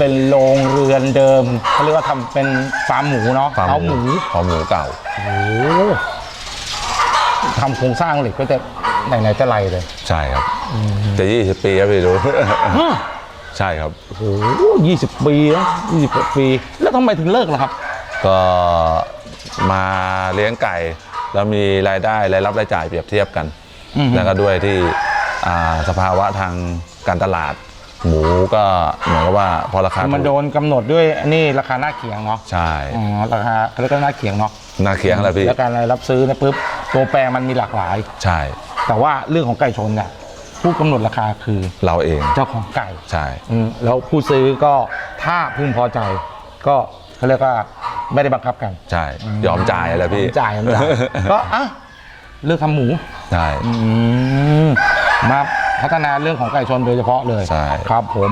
เป็นโรงเรือนเดิมเขาเรียกว่าทำเป็นฟาร์มหมูเนาะฟาร์มเอาหมูฟาร์มหมูเก่าโอ้โหทำโครงสร้างเหล็กก็จะไหนไหนๆจะไรเลยใช่ครับจะยี่สิบปีครับพี่ดูใช่ครับโอ้โหยี่สิบปีนะยี่สิบปี แล้วทำไมถึงเลิกล่ะครับ ก็มาเลี้ยงไก่ แล้วมีรายได้รายรับรายจ่ายเปรียบเทียบกันอือฮึแล้วก็ด้วยที่อ่าสภาวะทางการตลาด หมูก็เหมือนกับว่าพอราคามันโดถูกนกำหนดด้วยอันนี้ราคาหน้าเขียงเนาะใช่ อ๋อราคาเขาเรียกว่าหน้าเขียงเนาะนาเคียงแหละพี่ แล้วการรับซื้อเนะปุ๊บตัวแปรมันมีหลากหลาย ใช่ แต่ว่าเรื่องของไก่ชนเนี่ยผู้กำหนดราคาคือเราเองเจ้าของไก่ใช่ อืมแล้วผู้ซื้อก็ถ้าพึงพอใจ ก็เขาเรียกว่าไม่ได้บังคับกันใช่ ยอมจ่ายอะไรพี่จ่ายไม่จ่ายก็อะเลือกทำหมูใช่ อืมมา พัฒนาเรื่องของไก่ชนโดยเฉพาะเลยใช่ ครับผม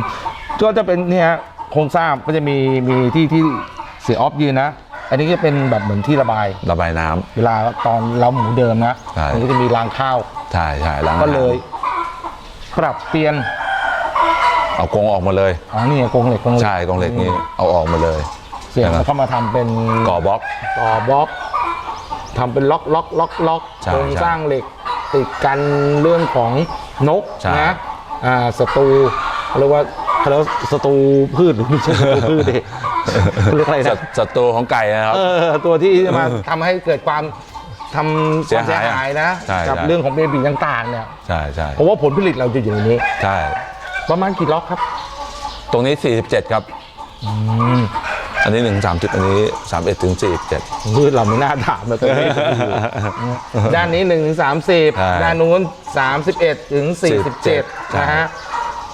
ก็จะเป็นเนี่ยโครงสร้างก็จะมีมีที่ที่เสียออฟยืนนะ อันนี้ก็เป็นแบบเหมือนที่ระบาย ระบายน้ำ เวลาตอนเราหมูเดิมนะใช่ มันก็จะมีรางข้าว ใช่ใช่ล้างก็อาหารเลย ปรับเปลี่ยนเอากรงออกมาเลย อ๋อนี่ไงกรงเหล็กกรงเหล็กใช่กรงเหล็กนี้เอาออกมาเลยเสียงแล้วก็มาทำเป็นก่อบล็อก ต่อบล็อกทำเป็นล็อกล็อกล็อกล็อกใช่โครงใช่ สร้างเหล็ก ติดกันเรื่องของนกใช่ นะอ่าศัตรูเรียกว่าเขาเรียกว่าศัตรูพืชหรือไม่ใช่ศัตรูพืชดิเขาเรียกอะไรศันะตศัตรูของไก่นะครับ เออตัวที่จะมา ทำให้เกิดความทำความเสีเสียยหายหายนะ ใช่กับใช่ เรื่องของเบบีต่างๆเนี่ยใช่ใช่เพราะว่าผลผลิตเราจะอยู่ในนี้ ใช่ ประมาณกี่ล็อกครับ ตรงนี้ 47 ครับ อันนี้1 30อันนี้31ถึง47พืชเราไม่น่าถามเลยตัวนี้ด้านนี้1นึ่งถึงสามสิบใช่ด้านนู้น 31 ถึง 47ใช่นะฮะ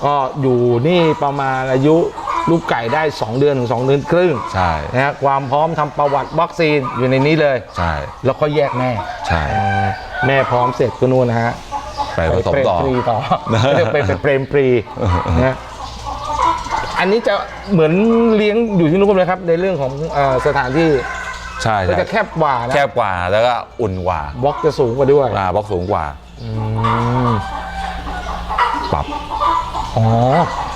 ก็อยู่นี่ประมาณอายุลูกไก่ได้ 2 เดือนถึง2เดือนครึ่งใช่ นะฮะความพร้อมทำประวัติวัคซีนอยู่ในนี้เลย ใช่ แล้วก็แยกแม่ใช่ อ่าแม่พร้อมเสร็จก็นู่นนะฮะไปผสมต่อไปเปรมปรีต่อ เรียกไปเป็นเปรมปรีนะฮะ อันนี้จะเหมือนเลี้ยงอยู่ที่นู่นเลยครับ ในเรื่องของเอ่อสถานที่ใช่ก็ใช่จะแคบกว่านะแคบกว่าแล้วก็อุ่นกว่าบล็อกจะสูงกว่าด้วยอ่าบล็อกสูงกว่าอืมปรับอ๋อ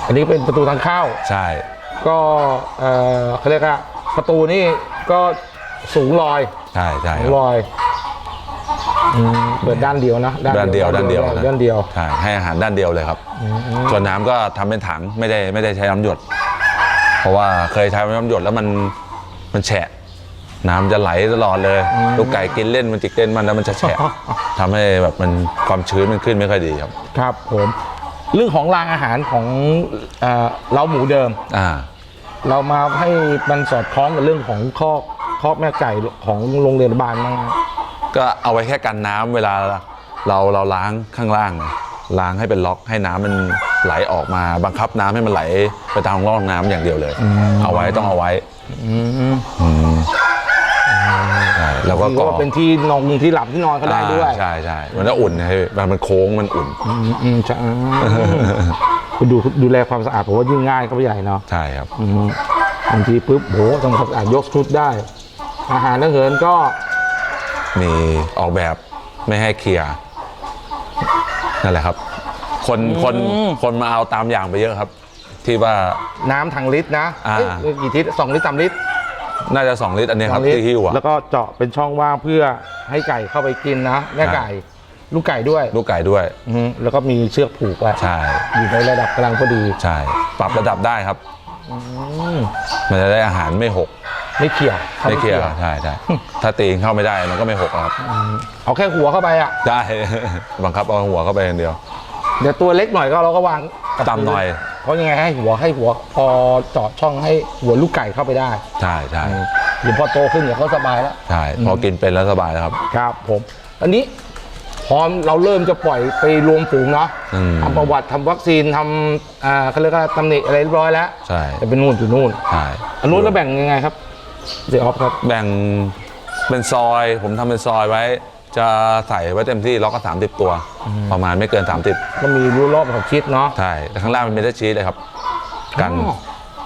อันนี้เป็นประตูทางเข้า ใช่ ก็เอ่อเขาเรียกว่าประตูนี่ก็สูงลอยใช่ใช่สูคงรับลอย อืมเปิดด้านเดียวนะด้านเดียวด้านเดียวด้านเดียวใช่ให้อาหารด้านเดียวเลยครับส่วนน้ำก็ทำเป็นถังไม่ได้ไม่ได้ใช้น้ำหยด เพราะว่าเคยใช้น้ำหยดแล้วมันมันแฉะ น้ำจะไหลตลอดเลยลูกไก่กินเล่นมันจิกเล่นมันแล้วมันจะแฉะทำให้แบบมันความชื้นมันขึ้นไม่ค่อยดีครับ ครับผมเรื่องของรางอาหารของเอ่อเล้าหมูเดิมอ่าเรามาให้มันสอดคล้องกับเรื่องของคอกคอกแม่ไก่ของโรงเรียนบาลมั้างครับ ก็เอาไว้แค่กันน้ำเวลาเราเราล้างข้างล่างไงล้างให้เป็นล็อกให้น้ำมันไหลออกมาบังคับน้ำให้มันไหลไปตามร่องน้ำอย่างเดียวเลย เอาไว้ต้องเอาไว้อืมอืมใช่แล้วก็ที่ก่อว่าเป็นที่นอนที่หลับที่นอนก็ได้ด้วยอ่าใช่ใช่มันจะอุ่นนะพี่มันมันโค้งมันอุ่นอืมอืมใช่คุณดูดูแลความสะอาดผมว่ายิ่งง่ายก็ไม่ใหญ่เนาะใช่ครับอืมบางทีปุ๊บโหต้องความสะอาดยกชุดได้ อาหารนักเหินก็ มีออกแบบไม่ให้เคลียร์นั่นแหละครับ คนคนคนมาเอาตามอย่างไปเยอะครับ ที่ว่า น้ำถังลิตรนะอ่า เอ้ยกี่ลิตรสองลิตรสามลิตรน่าจะ 2 ลิตรอันนี้สคอรับงลิตรที่หิ้วอะแล้วก็เจาะเป็นช่องว่างเพื่อให้ไก่เข้าไปกินนะแม่ไก่ลูกไก่ด้วยลูกไก่ด้วย อืมแล้วก็มีเชือกผูกไว้ใช่ อยู่ในระดับกำลังพอดีใช่ ปรับระดับได้ครับอืมมันจะได้อาหารไม่หก ไม่เขี่ยข้าไม่เคลียร์ใช่ใช่ถ้าตีนเข้าไม่ได้มันก็ไม่หกครับเอาแค่หัวเข้าไปอะได้ บังคับเอาหัวเข้าไปอย่างเดียว เดี๋ยวตัวเล็กหน่อยก็เราก็วางกับต่ำหน่อยเพราะยังไงให้หัวให้หัวพอเจาะช่องให้หัวลูกไก่เข้าไปได้ใช่ใช่เดี๋ยวพอโตขึ้นเดี๋ยวเขาสบายแล้ว ใช่พอกินเป็นแล้วสบายแล้วครับ ครับผมอันนี้พร้อมเราเริ่มจะปล่อยไปรวมฝูงเนาะอืมทำประวัติทำวัคซีนทำอ่าเขาเรียกว่าตำหนิอะไรเรียบร้อยแล้วใช่ แต่เป็นนู่นอยู่นู่นใช่อันนู้นเราแบ่งยังไงครับ เสียออฟครับแบ่งเป็นซอย ผมทำเป็นซอยไว้ จะใส่ไว้เต็มที่ล็อกก็30ตัว ประมาณไม่เกิน30ก็มีรูรอบของชิดเนาะใช่แต่ข้างล่างเป็นเมทัลชีสเลยครับ กันอ๋อ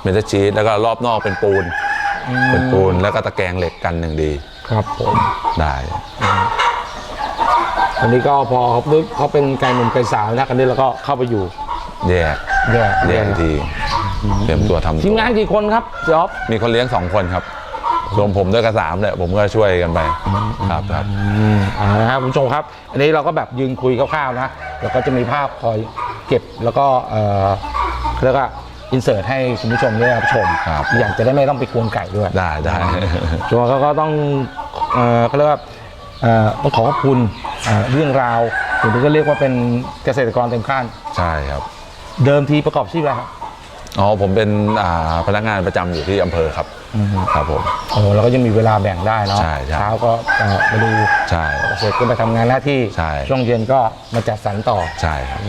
เมทัลชีสแล้วก็รอบนอกเป็นปูน เป็นปูนแล้วก็ตะแกรงเหล็กกันหนึ่งดี ครับผมได้อันนี้ก็พอเขาปุ๊บเขาเป็นไก่หนุ่มไก่สาวแล้วกันนี้เราก็เข้าไปอยู่แยกแยกแยกอีกทีเตรียมตัวทำทีมงานกี่คนครับเจ๊ออฟมีคนเลี้ยงสองคนครับ รวมผมด้วยก็สามเลยผมก็ช่วยกันไปครับครับ อืมอ่านะครับคุณผู้ชมครับ อันนี้เราก็แบบยืนคุยคร่าวๆนะแล้วก็จะมีภาพคอยเก็บแล้วก็เอ่อเรียกว่าอินเสิร์ตให้คุณผู้ชมได้รับชมครับ อยากจะได้ไม่ต้องไปกวนไก่ด้วย ได้ได้ ชัวร์เขาก็ต้องเอ่อเขาเรียกว่าเอ่อต้องขอขอบคุณเอ่อเรื่องราวถึงที่ก็เรียกว่าเป็นเกษตรกรเต็มขั้นใช่ครับ เดิมทีประกอบอาชีพอะไรครับ อ๋อผมเป็นอ่าพนักงานประจำอยู่ที่อำเภอครับครับผมเออเราก็ยังมีเวลาแบ่งได้เนาะใช่ใช่ เช้าก็เอ่อมาดูใช่ เสร็จก็ไปทำงานหน้าที่ใช่ ช่วงเย็นก็มาจัดสรรต่อใช่ครับ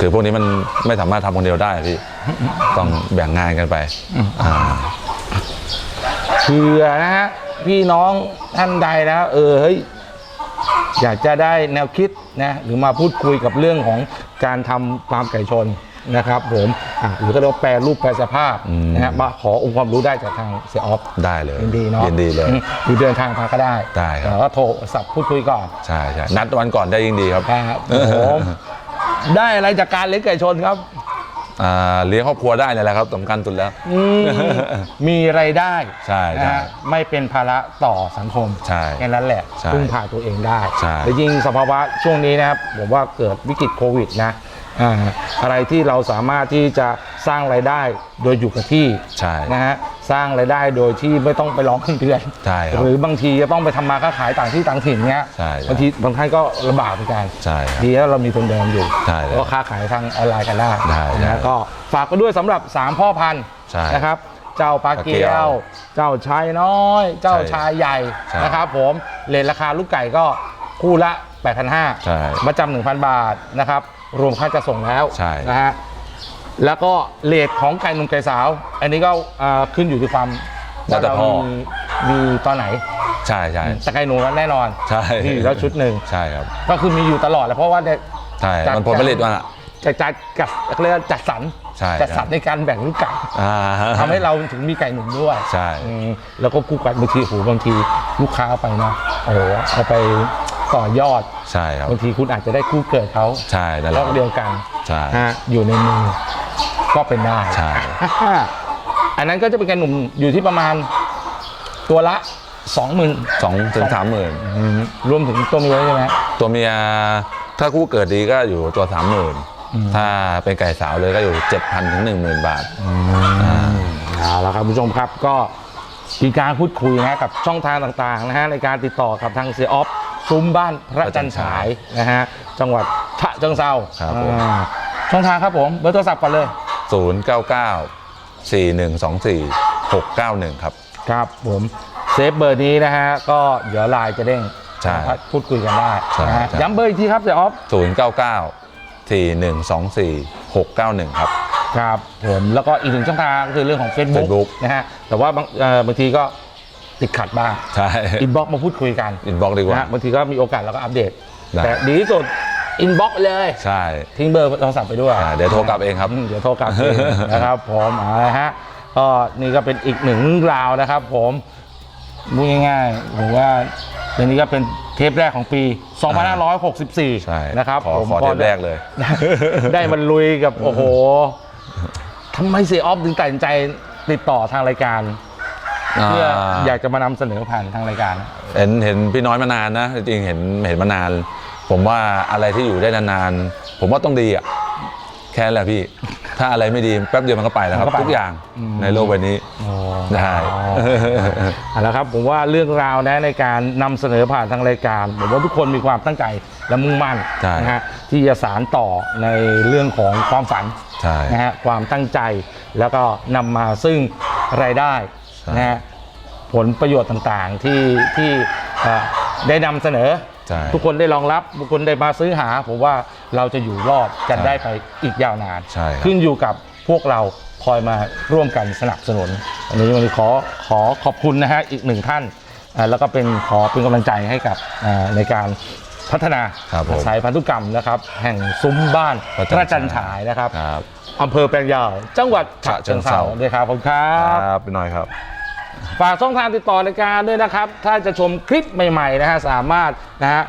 คือพวกนี้มันไม่สามารถทำคนเดียวได้พี่ต้องแบ่งงานกันไปอ่า เผื่อนะฮะพี่น้องท่านใดนะเออเฮ้ยอยากจะได้แนวคิดนะหรือมาพูดคุยกับเรื่องของการทำฟาร์มไก่ชน นะครับผมอะหรือก็เรียกว่าแปรรูปแปรสภาพนะฮะมาขอองค์ความรู้ได้จากทางเสียออฟได้เลยยินดีเนาะยินดีเลย อืมหรือเดินทางมาก็ได้ได้ครับ แล้วก็โทรศัพท์พูดคุยก่อนใช่ใช่นัดวันก่อนได้ยิ่งดีครับครับผมได้อะไรจากการเลี้ยงไก่ชนครับ อ่าเลี้ยงครอบครัวได้เลยแหละครับสำคัญสุดแล้ว อืมมีไรายได้ใช่ใช่นะฮะไม่เป็นภาระต่อสังคมใช่แค่นั้นแหละใช่พึ่งพาตัวเองได้ใช่และยิ่งสภาวะช่วงนี้นะครับผมว่าเกิดวิกฤตโควิดนะ อ่าอะไรที่เราสามารถที่จะสร้างไรายได้โดยอยู่กับที่ใช่นะฮะสร้างไรายได้โดยที่ไม่ต้องไปร้องเงินเดือนใช่ครับหรือบางทีจะต้องไปทำมาค้าขายต่างที่ต่างถิ่นเนี้ยใช่ใช่บางทีบางท่านก็ลำบากเหมือนกันใช่ครับดีแล้วเรามีทุนเดิมอยู่ใช่เลยก็ค้าขายทางออนไลน์กันได้ได้นะได้ก็ฝากกันด้วยสำหรับ 3 พ่อพันธุ์ใช่นะครับเจ้าปลาเกีปลาเกียยววเจ้าชายน้อย เจ้าใช่ชายใหญ่ใช่นะครับผมเลทราคาลูกไก่ก็คู่ละ 8,500ใช่มาจำ1,000 บาทนะครับ รวมค่าจะส่งแล้วใช่ นะฮะแล้วก็เลทของไก่หนุ่มไก่สาว อันนี้ก็อ่าขึ้นอยู่ที่ความแล้วแต่ว่าพ่อเรามีมีตอนไหนใช่ใช่ แต่ไก่หนูแน่นอนใช่ที่อยู่แล้วชุดหนึ่งใช่ครับก็คือมีอยู่ตลอดแหละเพราะว่าได้ ใช่จัดมันผลผลิตมันอะจะจัดกัดเขาเรียกว่าจัดสรรใช่จัดสรรครับในการแบ่งลูกไก่อ่า ทำให้เราถึงมีไก่หนุ่มด้วยใช่ อืมแล้วก็คู่กันบางทีโอ้โหบางทีลูกค้าเอาไปนะโอ้โหเอาไป ต่อยอดใช่ครับบางทีคุณอาจจะได้คู่เกิดเขาใช่นั่นแหแล้ละวเดียวกันใช่ฮะอยู่ในมือก็เป็นได้ใช่อ่าอันนั้นก็จะเป็นไก่หนุ่มอยู่ที่ประมาณตัวละสองหมื่นสองถึงสามหมื่นรวมถึงตัวเมียใช่ไหมตัวเมียถ้าคู่เกิดดีก็อยู่ตัวสามหมื่นถ้าเป็นไก่สาวเลยก็อยู่เจ็ดพันถึงหนึ่งหมื่นบาทเอาละครับคุณผู้ชมครับก็มีการพูดคุยนะกับช่องทางต่างๆนะฮะในการติดต่อกับทางเสียออฟ ซุ้มบ้านพระจันทร์ฉายนะฮะจังหวัดฉะเชิงเซาครับผม อ่าช่องทางครับผมเบอร์โทรศัพท์ก่อนเลยศูนย์เก้าเก้าสี่หนึ่งสองสี่หกเก้าหนึ่งครับ ครับผมเซฟเบอร์นี้นะฮะ ก็เดี๋ยวไลน์จะเด้งใช่นะครับพูดคุยกันได้ใช่นะฮะใช่ ย้ำเบอร์อีกทีครับเสียออฟศูนย์เก้าเก้าสี่หนึ่งสองสี่หกเก้าหนึ่งครับ ครับผมแล้วก็อีกหนึ่งช่องทางก็คือเรื่องของ Facebook Facebook นะฮะแต่ว่าบางเอ่อบางทีก็ ติดขัดบ้างใช่อินบ็อกมาพูดคุยกันอินบ็อกดีกว่านะฮะบางทีก็มีโอกาสเราก็อัปเดตได้แต่ดีที่สุดอินบ็อกเลย ใช่ ทิ้งเบอร์โทรศัพท์ไปด้วยอ่าเดี๋ยวโทรกลับเองครับมเดี๋ยวโทรกลับเอง นะครับผมเอาละฮะก็นี่ก็เป็นอีกหนึ่งเรื่องราวนะครับ ผมพูดง่ายๆผมว่าเรื่องนี้ก็เป็นเทปแรกของปี2564ใช่นะครับขอผมขอเทปแรกเลย ได้ได้มันลุยกับ โอ้โหทำไมเสียออฟถึงตัดสินใจติดต่อทางรายการ เพื่ออยากจะมานำเสนอผ่านทางรายการ เห็นเห็นพี่น้อยมานานนะจริงๆเห็นเห็นมานาน ผมว่าอะไรที่อยู่ได้นานๆผมว่าต้องดีอะแค่นั้นแหละพี่ ถ้าอะไรไม่ดีแป๊บเดียวมันก็ไปแล้วครับมันก็ไป ทุกอย่างอืมในโลกใบนี้ได้ เอาละครับผมว่าเรื่องราวนะในการนำเสนอผ่านทางรายการผมว่าทุกคนมีความตั้งใจและมุ่งมั่นใช่ นะฮะที่จะสารต่อในเรื่องของความฝันใช่ นะฮะความตั้งใจแล้วก็นำมาซึ่งรายได้ใช่ นะฮะผลประโยชน์ต่างๆที่ที่เอ่อได้นำเสนอ ใช่ ทุกคนได้รองรับบุคคลได้มาซื้อหา ผมว่าเราจะอยู่รอดกันใช่ได้ไปอีกยาวนาน ใช่ครับ ขึ้นอยู่กับพวกเราคอยมาร่วมกันสนับสนุนวันนี้วันนี้ขอขอขอบคุณนะฮะอีกหนึ่งท่านอ่าแล้วก็เป็นขอเป็นกำลังใจให้กับอ่าในการพัฒนาครับผมสายพันธุกรรมนะครับ แห่งซุ้มบ้านพระจันทร์ ฉายนะครับครับ อำเภอแปลงยาว จังหวัดฉะเชิงเทราฉะเชิงเทราด้วยครับผมครัคบรับพี่น้อยครับ ฝากช่องทางติดต่อรายการด้วยนะครับ ถ้าจะชมคลิปใหม่ๆนะฮะสามารถนะฮะ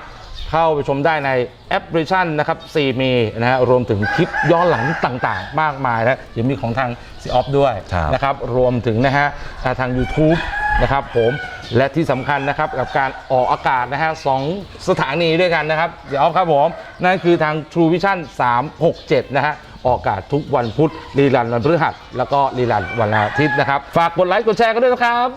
เข้าไปชมได้ในแอปพลิเคชันนะครับซีมีนะฮะรวมถึงคลิปย้อนหลังต่างๆ มากมายนะเดี๋ยวมีของทางซีออฟด้วยครับนะครับรวมถึงนะฮะทาง YouTube นะครับผมและที่สำคัญนะครับกับการออกอากาศนะฮะสองสถานีด้วยกันนะครับเดี๋ยวครับผม นั่นคือทาง True Vision 367 นะฮะ ออกอากาศทุกวันพุธรีรันวันพฤหัส แล้วก็รีรันวันอาทิตย์นะครับ ฝากกดไลค์กดแชร์กันด้วยนะครับ